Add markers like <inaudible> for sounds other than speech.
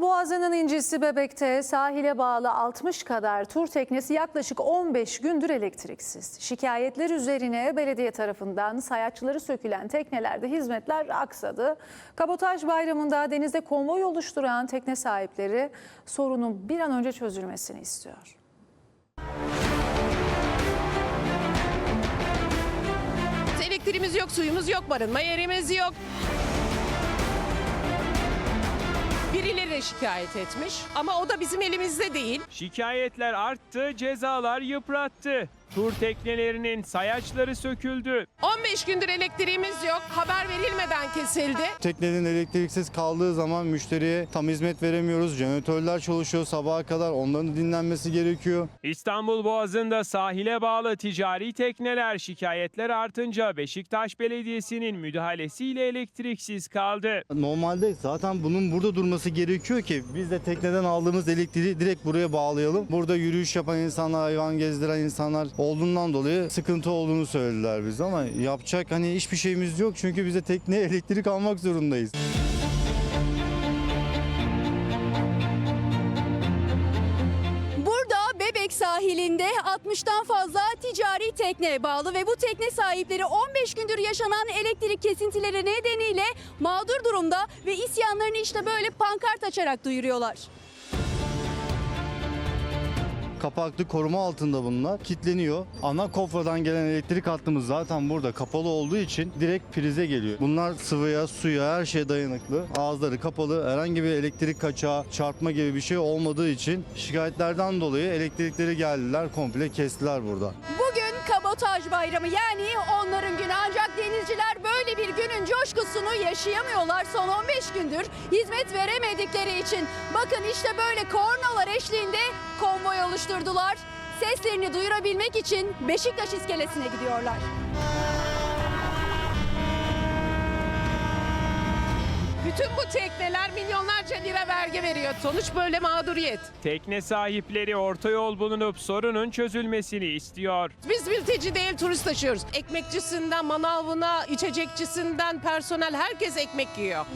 Boğazı'nın incisi Bebek'te sahile bağlı 60 kadar tur teknesi yaklaşık 15 gündür elektriksiz. Şikayetler üzerine belediye tarafından sayaçları sökülen teknelerde hizmetler aksadı. Kabotaj bayramında denizde konvoy oluşturan tekne sahipleri sorunun bir an önce çözülmesini istiyor. Elektriğimiz yok, suyumuz yok, barınma yerimiz yok. De şikayet etmiş ama o da bizim elimizde değil. Şikayetler arttı, cezalar yıprattı. Tur teknelerinin sayaçları söküldü. 15 gündür elektriğimiz yok, haber verilmeden kesildi. Teknenin elektriksiz kaldığı zaman müşteriye tam hizmet veremiyoruz. Jeneratörler çalışıyor sabaha kadar. Onların dinlenmesi gerekiyor. İstanbul Boğazı'nda sahile bağlı ticari tekneler şikayetler artınca Beşiktaş Belediyesi'nin müdahalesiyle elektriksiz kaldı. Normalde zaten bunun burada durması gerekiyor ki biz de tekneden aldığımız elektriği direkt buraya bağlayalım. Burada yürüyüş yapan insanlar, hayvan gezdiren insanlar olduğundan dolayı sıkıntı olduğunu söylediler bize ama yapacak hani hiçbir şeyimiz yok çünkü bize tekneye <laughs> elektrik almak zorundayız. Bebek sahilinde 60'tan fazla ticari tekne bağlı ve bu tekne sahipleri 15 gündür yaşanan elektrik kesintileri nedeniyle mağdur durumda ve isyanlarını işte böyle pankart açarak duyuruyorlar. Kapaklı koruma altında bunlar. Kitleniyor. Ana kofradan gelen elektrik hattımız zaten burada kapalı olduğu için direkt prize geliyor. Bunlar sıvıya, suya, her şeye dayanıklı. Ağızları kapalı. Herhangi bir elektrik kaçağı, çarpma gibi bir şey olmadığı için şikayetlerden dolayı elektrikleri geldiler, komple kestiler burada. Bugün kabotaj bayramı yani onların günü ancak denizciler coşkusunu yaşayamıyorlar son 15 gündür hizmet veremedikleri için. Bakın işte böyle kornalar eşliğinde konvoy oluşturdular. Seslerini duyurabilmek için Beşiktaş iskelesine gidiyorlar. Bütün bu tekneler milyonlarca lira vergi veriyor. Sonuç böyle mağduriyet. Tekne sahipleri orta yol bulunup sorunun çözülmesini istiyor. Biz mülteci değil turist taşıyoruz. Ekmekçisinden manavına, içecekçisinden personel herkes ekmek yiyor.